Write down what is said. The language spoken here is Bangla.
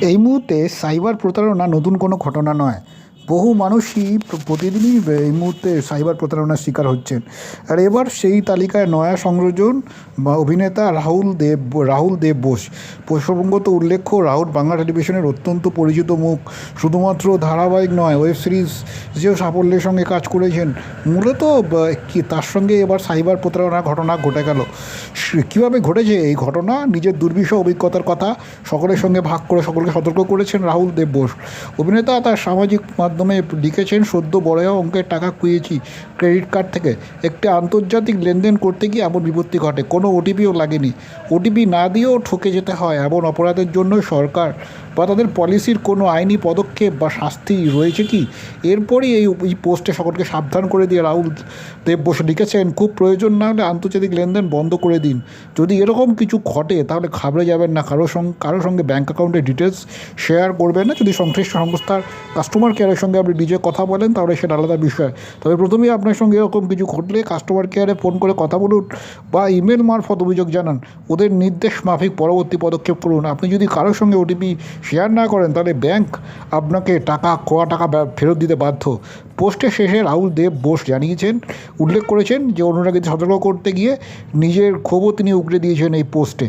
এই মুহূর্তে সাইবার প্রতারণা নতুন কোনো ঘটনা নয়। বহু মানুষই প্রতিদিনই এই মুহূর্তে সাইবার প্রতারণার শিকার হচ্ছেন। আর এবার সেই তালিকায় নয়া সংযোজন অভিনেতা রাহুল দেব রাহুল দেব বোস। প্রসঙ্গত উল্লেখ্য, রাহুল বাংলা টেলিভিশনের অত্যন্ত পরিচিত মুখ। শুধুমাত্র ধারাবাহিক নয়, ওয়েব সিরিজ যেও সাফল্যের সঙ্গে কাজ করেছেন। মূলত কি, তার সঙ্গে এবার সাইবার প্রতারণার ঘটনা ঘটে গেল। কীভাবে ঘটেছে এই ঘটনা? নিজের দুর্বিষহ অভিজ্ঞতার কথা সকলের সঙ্গে ভাগ করে সকলকে সতর্ক করেছেন রাহুল দেব বোস। অভিনেতা তার সামাজিক মাধ্যমে লিখেছেন, সদ্য বড় অঙ্কের টাকা কুয়েছি ক্রেডিট কার্ড থেকে। একটি আন্তর্জাতিক লেনদেন করতে গিয়ে এমন বিপত্তি ঘটে। কোনো ওটিপিও লাগেনি। ওটিপি না দিয়েও ঠকে যেতে হয় এমন অপরাধের জন্য সরকার বা তাদের পলিসির কোনো আইনি পদক্ষেপ বা শাস্তি রয়েছে কি? এরপরই এই এই পোস্টে সকলকে সাবধান করে দিয়ে রাহুল দেব বসে লিখেছেন, খুব প্রয়োজন না হলে আন্তর্জাতিক লেনদেন বন্ধ করে দিন। যদি এরকম কিছু ঘটে তাহলে ঘাবড়ে যাবেন না। কারোর সঙ্গে কারোর সঙ্গে ব্যাঙ্ক অ্যাকাউন্টের ডিটেলস শেয়ার করবেন না। যদি সংশ্লিষ্ট সংস্থার কাস্টমার কেয়ারের সঙ্গে আপনি নিজে কথা বলেন, তাহলে সেটা আলাদা বিষয়। তবে প্রথমেই আপনার সঙ্গে এরকম কিছু ঘটলে কাস্টমার কেয়ারে ফোন করে কথা বলুন বা ইমেল মারফত অভিযোগ জানান। ওদের নির্দেশ মাফিক পরবর্তী পদক্ষেপ করুন। আপনি যদি কারোর সঙ্গে ওটিপি শেয়ার না করেন, তাহলে ব্যাংক আপনাকে টাকা, খোয়া টাকা ফেরত দিতে বাধ্য। পোস্টের শেষে রাহুল দেব বোস জানিয়েছেন, উল্লেখ করেছেন যে অনুরাগীদের সতর্ক করতে গিয়ে নিজের ক্ষোভও তিনি উগড়ে দিয়েছেন এই পোস্টে